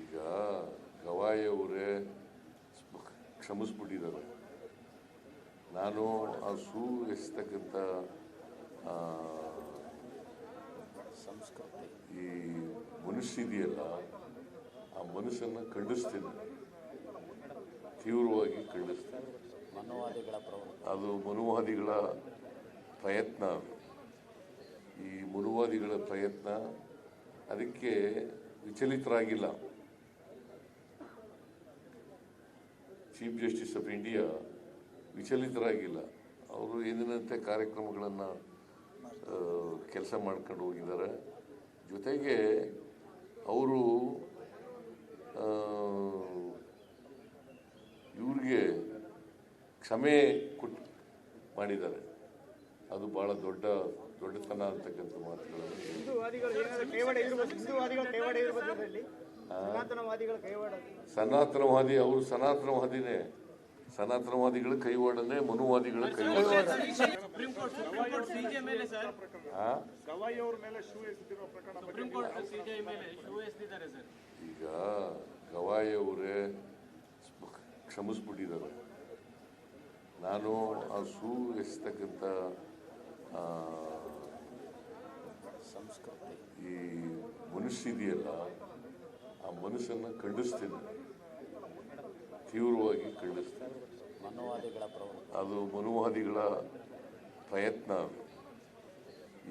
ಈಗ ಗವಾಯಿ ಅವರೇ ಕ್ಷಮಿಸ್ಬಿಟ್ಟಿದ್ದಾರೆ. ನಾನು ಆ ಸೂ ಎಸ್ತಕ್ಕಂಥ ಸಂಸ್ಕೃತಿ ಈ ಮನುಷ್ಯ ಇದೆಯಲ್ಲ ಆ ಮನುಷ್ಯನ ಖಂಡಿಸ್ತೀನಿ. ತೀವ್ರವಾಗಿ ಖಂಡಿಸ್ತೇನೆ. ಅದು ಮನುವಾದಿಗಳ ಪ್ರಯತ್ನ. ಈ ಮುನುವಾದಿಗಳ ಪ್ರಯತ್ನ ಅದಕ್ಕೆ ವಿಚಲಿತರಾಗಿಲ್ಲ. ಚೀಫ್ ಜಸ್ಟಿಸ್ ಆಫ್ ಇಂಡಿಯಾ ವಿಚಲಿತರಾಗಿಲ್ಲ. ಅವರು ಎಂದಿನಂತೆ ಕಾರ್ಯಕ್ರಮಗಳನ್ನು ಕೆಲಸ ಮಾಡ್ಕೊಂಡು ಹೋಗಿದ್ದಾರೆ. ಜೊತೆಗೆ ಅವರು ಇವ್ರಿಗೆ ಕ್ಷಮೆ ಕೊಟ್ಟು ಮಾಡಿದ್ದಾರೆ. ಅದು ಬಹಳ ದೊಡ್ಡ ದೊಡ್ಡತನ ಅಂತಕ್ಕಂಥ ಮಾತುಗಳು. ಸನಾತನವಾದಿ ಅವರು ಸನಾತನವಾದಿನೇ. ಸನಾತನವಾದಿಗಳ ಕೈವಾಡನೆ ಮನುವಾದಿಗಳ ಕೈವಾಡ. Supreme court supreme court CJ ಮೇಲೆ ಸರ್. ಆ? ಗವಾಯಿ ಮೇಲೆ ಶೂ ಎಸೆದಿರೋ ಪ್ರಕರಣ ಸುಪ್ರೀಂ ಕೋರ್ಟ್ ಸಿಜೆ ಮೇಲೆ ಶೂ ಎಸ್ತಿದ್ದಾರೆ ಸರ್. ಈಗ ಗವಾಯಿ ಅವರೇ ಕ್ಷಮಿಸ್ಬಿಟ್ಟಿದ್ದಾರೆ. ನಾನು ಆ ಸೂ ಎಸ್ತಕ್ಕಂಥ ಸಂಸ್ಕೃತಿ ಈ ಮನುಷ್ಯ ಇದೆಯಲ್ಲ ಆ ಮನುಷ್ಯನ ಖಂಡಿಸ್ತೀನಿ. ತೀವ್ರವಾಗಿ ಖಂಡಿಸ್ತೀನಿ. ಮನೋವಾದಿಗಳ ಅದು ಮನುವಾದಿಗಳ ಪ್ರಯತ್ನ ಅದು.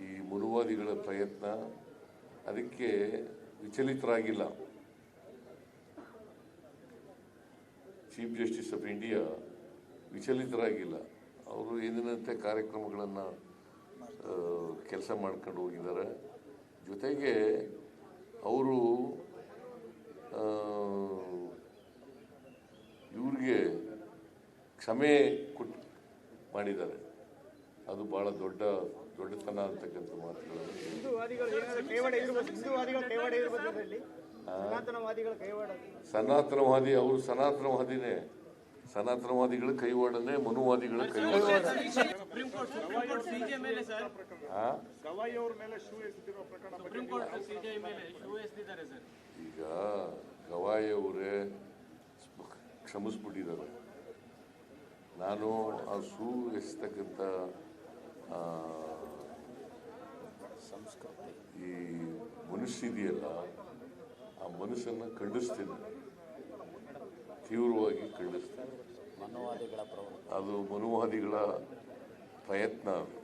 ಈ ಮನುವಾದಿಗಳ ಪ್ರಯತ್ನ ಅದಕ್ಕೆ ವಿಚಲಿತರಾಗಿಲ್ಲ. ಚೀಫ್ ಜಸ್ಟಿಸ್ ಆಫ್ ಇಂಡಿಯಾ ವಿಚಲಿತರಾಗಿಲ್ಲ. ಅವರು ಎಂದಿನಂತೆ ಕಾರ್ಯಕ್ರಮಗಳನ್ನು ಕೆಲಸ ಮಾಡ್ಕೊಂಡು ಹೋಗಿದ್ದಾರೆ. ಜೊತೆಗೆ ಅವರು ಇವ್ರಿಗೆ ಕ್ಷಮೆ ಕೊಟ್ಟು ಮಾಡಿದ್ದಾರೆ. ಅದು ಭಾಳ ದೊಡ್ಡ ದೊಡ್ಡತನ ಅಂತಕ್ಕಂಥ ಮಾತುಗಳು ಸನಾತನವಾದಿ ಅವರು ಸನಾತನವಾದಿನೇ. ಸನಾತನವಾದಿಗಳ ಕೈವಾಡನೆ ಮನುವಾದಿಗಳ ಕೈವಾಡ supreme court supreme court CJ ಮೇಲೆ ಸರ್. ಆ? ಮೇಲೆ ಶೂ ಪ್ರಕರಣ ಸುಪ್ರೀಂ ಕೋರ್ಟ್ ಸಿಜೆ ಮೇಲೆ ಶೂ ಸರ್. ಈಗ ಗವಾಯಿ ಅವರೇ ಕ್ಷಮಿಸ್ಬಿಟ್ಟಿದ್ದಾರೆ. ನಾನು ಆ ಸೂ ಎಸ್ತಕ್ಕಂಥ ಸಂಸ್ಕೃತಿ. ಈ ಮನುಷ್ಯ ಇದೆಯಲ್ಲ ಆ ಮನುಷ್ಯನ ಖಂಡಿಸ್ತೀನಿ. ತೀವ್ರವಾಗಿ ಖಂಡಿಸ್ತೀನಿ. ಅದು ಮನುವಾದಿಗಳ ಪ್ರಯತ್ನ. ಅದು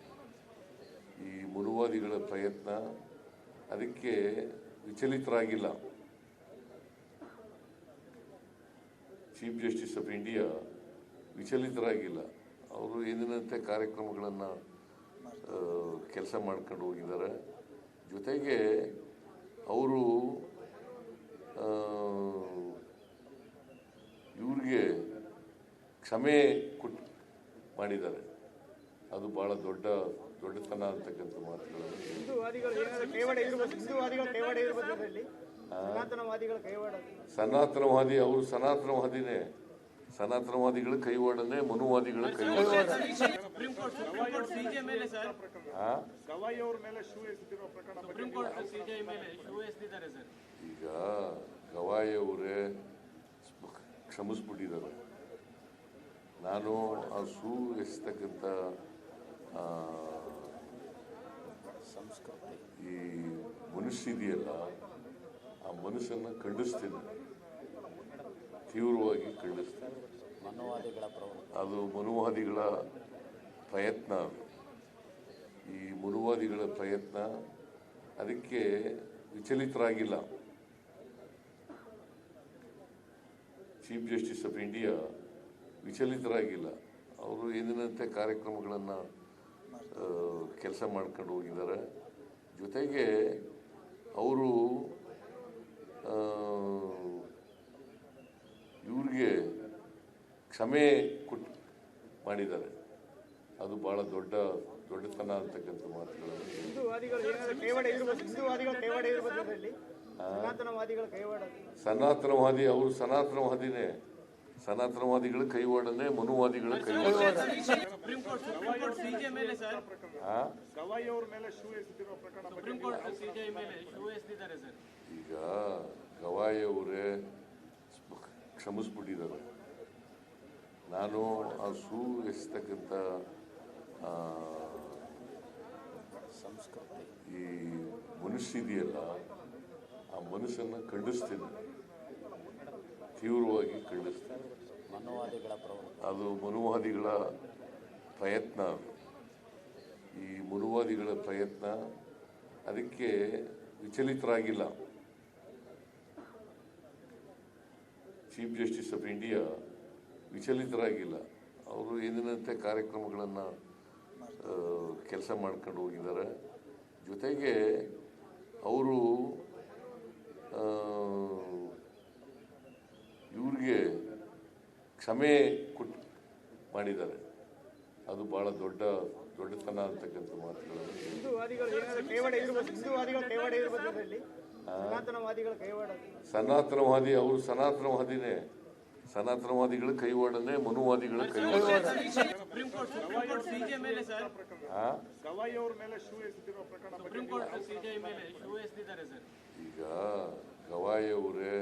ಈ ಮನುವಾದಿಗಳ ಪ್ರಯತ್ನ ಅದಕ್ಕೆ ವಿಚಲಿತರಾಗಿಲ್ಲ. ಚೀಫ್ ಜಸ್ಟಿಸ್ ಆಫ್ ಇಂಡಿಯಾ ವಿಚಲಿತರಾಗಿಲ್ಲ. ಅವರು ಎಂದಿನಂತೆ ಕಾರ್ಯಕ್ರಮಗಳನ್ನು ಕೆಲಸ ಮಾಡ್ಕೊಂಡು ಹೋಗಿದ್ದಾರೆ. ಜೊತೆಗೆ ಅವರು ಇವ್ರಿಗೆ ಕ್ಷಮೆ ಕೊಟ್ಟು ಮಾಡಿದ್ದಾರೆ. ಅದು ಬಹಳ ದೊಡ್ಡ ದೊಡ್ಡತನ ಅಂತಕ್ಕಂಥ ಮಾತುಗಳು. ಸನಾತನವಾದಿ ಅವರು ಸನಾತನವಾದಿನೇ. ಸನಾತನವಾದಿಗಳ ಕೈವಾಡನೆ ಮನುವಾದಿಗಳ ಕೈವಾಡ. Supreme court supreme court CJ ಮೇಲೆ ಸರ್. ಆ? ಗವಾಯಿ ಮೇಲೆ ಶೂ ಪ್ರಕರಣ ಸುಪ್ರೀಂ ಕೋರ್ಟ್ ಸಿಜೆ ಮೇಲೆ ಶೂ ಸರ್. ಈಗ ಗವಾಯಿ ಅವರೇ ಕ್ಷಮಿಸ್ಬಿಟ್ಟಿದ್ದಾರೆ. ನಾನು ಆ ಸೂ ಎಸ್ತಕ್ಕಂಥ ಸಂಸ್ಕೃತಿ. ಈ ಮನುಷ್ಯ ಇದೆಯಲ್ಲ ಆ ಮನುಷ್ಯನ ಖಂಡಿಸ್ತೀನಿ. ತೀವ್ರವಾಗಿ ಖಂಡಿಸ್ತೀನಿ. ಅದು ಮನುವಾದಿಗಳ ಪ್ರಯತ್ನ ಅದು. ಈ ಮನುವಾದಿಗಳ ಪ್ರಯತ್ನ ಅದಕ್ಕೆ ವಿಚಲಿತರಾಗಿಲ್ಲ. ಚೀಫ್ ಜಸ್ಟಿಸ್ ಆಫ್ ಇಂಡಿಯಾ ವಿಚಲಿತರಾಗಿಲ್ಲ. ಅವರು ಎಂದಿನಂತೆ ಕಾರ್ಯಕ್ರಮಗಳನ್ನು ಕೆಲಸ ಮಾಡ್ಕೊಂಡು ಹೋಗಿದ್ದಾರೆ. ಜೊತೆಗೆ ಅವರು ಇವ್ರಿಗೆ ಕ್ಷಮೆ ಕೊಟ್ಟು ಮಾಡಿದ್ದಾರೆ. ಅದು ಬಹಳ ದೊಡ್ಡ ದೊಡ್ಡತನ ಅಂತಕ್ಕಂಥ ಮಾತುಗಳನ್ನು ಸನಾತನವಾದಿ ಅವರು ಸನಾತನವಾದಿನೇ. ಸನಾತನವಾದಿಗಳ ಕೈವಾಡನೆ ಮನುವಾದಿಗಳ ಕೈವಾಡ supreme court supreme court CJ ಮೇಲೆ ಸರ್. ಆ? ಗವಾಯಿ ಮೇಲೆ ಶೂ ಪ್ರಕರಣ ಸುಪ್ರೀಂ ಕೋರ್ಟ್ ಸಿಜೆ ಮೇಲೆ ಶೂ ಸರ್. ಈಗ ಗವಾಯಿ ಅವರೇ ಕ್ಷಮಿಸ್ಬಿಟ್ಟಿದ್ದಾರೆ. ನಾನು ಆ ಸೂ ಎಸ್ತಕ್ಕಂಥ ಆ, ಸಂಸ್ಕೃತಿ ಈ ಮನುಷ್ಯ ಇದೆಯಲ್ಲ ಆ ಮನುಷ್ಯನ ಖಂಡಿಸ್ತೀನಿ. ತೀವ್ರವಾಗಿ ಖಂಡಿಸ್ತೇನೆ ಅದು ಮನುವಾದಿಗಳ ಪ್ರಯತ್ನ. ಅದು ಈ ಮನುವಾದಿಗಳ ಪ್ರಯತ್ನ ಅದಕ್ಕೆ ವಿಚಲಿತರಾಗಿಲ್ಲ. ಚೀಫ್ ಜಸ್ಟಿಸ್ ಆಫ್ ಇಂಡಿಯಾ ವಿಚಲಿತರಾಗಿಲ್ಲ. ಅವರು ಎಂದಿನಂತೆ ಕಾರ್ಯಕ್ರಮಗಳನ್ನು ಕೆಲಸ ಮಾಡ್ಕೊಂಡು ಹೋಗಿದ್ದಾರೆ. ಜೊತೆಗೆ ಅವರು ಇವ್ರಿಗೆ ಕ್ಷಮೆ ಕೊಟ್ಟು ಮಾಡಿದ್ದಾರೆ. ಅದು ಬಹಳ ದೊಡ್ಡ ದೊಡ್ಡತನ ಅಂತಕ್ಕಂಥ ಮಾತುಗಳು. ಸನಾತನವಾದಿ ಅವರು ಸನಾತನವಾದಿನೇ. ಸನಾತನವಾದಿಗಳ ಕೈವಾಡನೆ ಮನುವಾದಿಗಳ ಕೈವಾಡ. Supreme court supreme court CJ ಮೇಲೆ ಸರ್. ಆ? ಗವಾಯಿ ಮೇಲೆ ಶೂ ಎಸೆದಿರೋ ಪ್ರಕರಣ ಸುಪ್ರೀಂ ಕೋರ್ಟ್ ಸಿಜೆ ಮೇಲೆ ಶೂ ಎಸ್ತಿದ್ದಾರೆ ಸರ್. ಈಗ ಗವಾಯಿ ಅವರೇ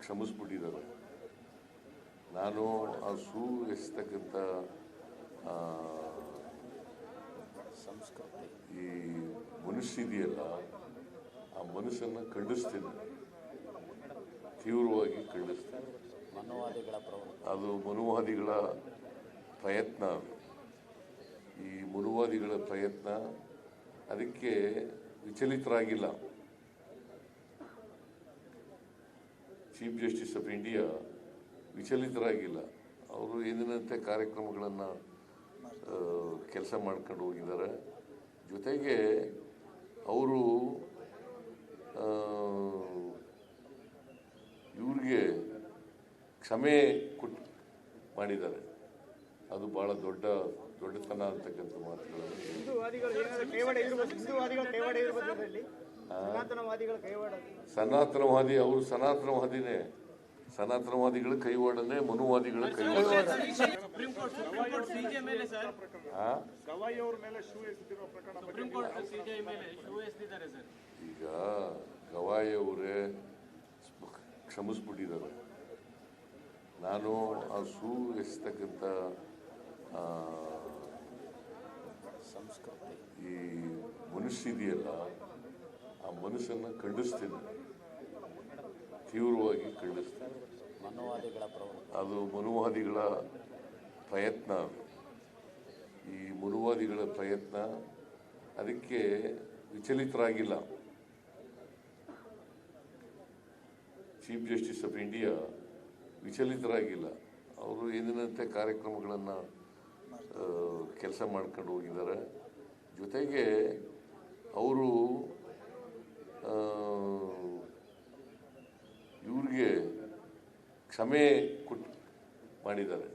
ಕ್ಷಮಿಸ್ಬಿಟ್ಟಿದ್ದಾರೆ. ನಾನು ಆ ಶೂ ಎಸ್ತಕ್ಕಂಥ ಸಂಸ್ಕೃತಿ ಈ ಮನುಷ್ಯ ಇದೆಯಲ್ಲ ಆ ಮನುಷ್ಯನ ಖಂಡಿಸ್ತೀನಿ ತೀವ್ರವಾಗಿ ಖಂಡಿಸ್ತೀನಿ ಅದು ಮನುವಾದಿಗಳ ಪ್ರಯತ್ನ ಅದು ಈ ಮನುವಾದಿಗಳ ಪ್ರಯತ್ನ ಅದಕ್ಕೆ ವಿಚಲಿತರಾಗಿಲ್ಲ ಚೀಫ್ ಜಸ್ಟಿಸ್ ಆಫ್ ಇಂಡಿಯಾ ವಿಚಲಿತರಾಗಿಲ್ಲ. ಅವರು ಎಂದಿನಂತೆ ಕಾರ್ಯಕ್ರಮಗಳನ್ನು ಕೆಲಸ ಮಾಡ್ಕೊಂಡು ಹೋಗಿದ್ದಾರೆ. ಜೊತೆಗೆ ಅವರು ಇವ್ರಿಗೆ ಕ್ಷಮೆ ಕೊಟ್ಟು ಮಾಡಿದ್ದಾರೆ. ಅದು ಭಾಳ ದೊಡ್ಡ ದೊಡ್ಡತನ ಅಂತಕ್ಕಂಥ ಮಾತುಗಳು ಸನಾತನವಾದಿ ಅವರು ಸನಾತನವಾದಿನೇ. ಸನಾತನವಾದಿಗಳ ಕೈವಾಡನೆ ಮನುವಾದಿಗಳ ಕೈವಾಡನೆ. Supreme court supreme court CJ ಮೇಲೆ ಸರ್. ಆ? ಗವಾಯಿ ಮೇಲೆ ಶೂ ಪ್ರಕರಣ ಸುಪ್ರೀಂ ಕೋರ್ಟ್ ಸಿಜೆ ಮೇಲೆ ಶೂ ಸರ್. ಈಗ ಗವಾಯಿ ಅವರೇ ಕ್ಷಮಿಸ್ಬಿಟ್ಟಿದ್ದಾರೆ. ನಾನು ಆ ಸೂ ಎಸ್ತಕ್ಕಂಥ ಆ, ಸಂಸ್ಕೃತಿ. ಈ ಮನುಷ್ಯ ಇದೆಯಲ್ಲ ಆ ಮನುಷ್ಯನ ಖಂಡಿಸ್ತೀನಿ. ತೀವ್ರವಾಗಿ ಖಂಡಿಸ್ತಾರೆ. ಅದು ಮನುವಾದಿಗಳ ಪ್ರಯತ್ನ. ಅದು ಈ ಮನುವಾದಿಗಳ ಪ್ರಯತ್ನ ಅದಕ್ಕೆ ವಿಚಲಿತರಾಗಿಲ್ಲ. ಚೀಫ್ ಜಸ್ಟಿಸ್ ಆಫ್ ಇಂಡಿಯಾ ವಿಚಲಿತರಾಗಿಲ್ಲ. ಅವರು ಎಂದಿನಂತೆ ಕಾರ್ಯಕ್ರಮಗಳನ್ನು ಕೆಲಸ ಮಾಡ್ಕೊಂಡು ಹೋಗಿದ್ದಾರೆ. ಜೊತೆಗೆ ಅವರು ಇವ್ರಿಗೆ ಕ್ಷಮೆ ಕೊಟ್ಟು ಮಾಡಿದ್ದಾರೆ.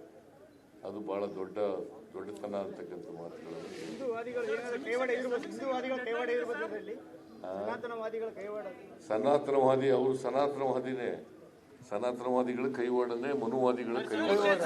ಅದು ಬಹಳ ದೊಡ್ಡ ದೊಡ್ಡತನ ಅಂತಕ್ಕಂಥ ಮಾತುಗಳು. ಸನಾತನವಾದಿ ಅವರು ಸನಾತನವಾದಿನೇ. ಸನಾತನವಾದಿಗಳ ಕೈವಾಡನೆ ಮನುವಾದಿಗಳ ಕೈವಾಡ.